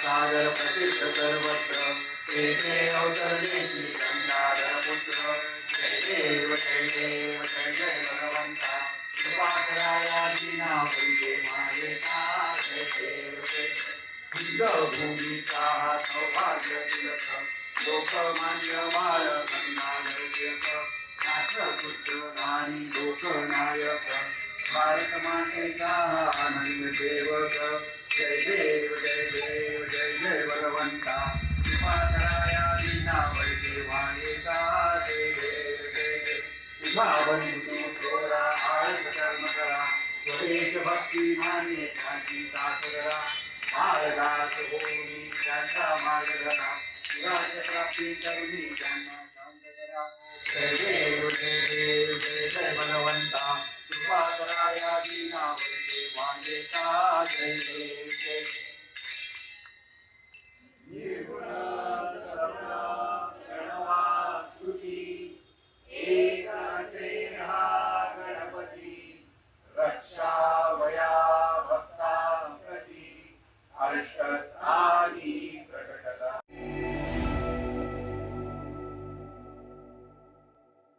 सागर प्रसिद्ध सर्वत्र ते ते अवतरणेची गंगाधर जय देव जय देव जय जय देव भूमीचा हा सौभाग्य तिलक लोकमान्य बाळ गंगाधर टिळक राष्ट्रपुत्रधारी लोकनायक भारत मातेचा आनंद देवक जय देव जय देव जय जय भगवंता कृपा विना वैदे जय देव जय देव उभा त्यांचा मार्ग धरा जय जय जय जय भगवंता body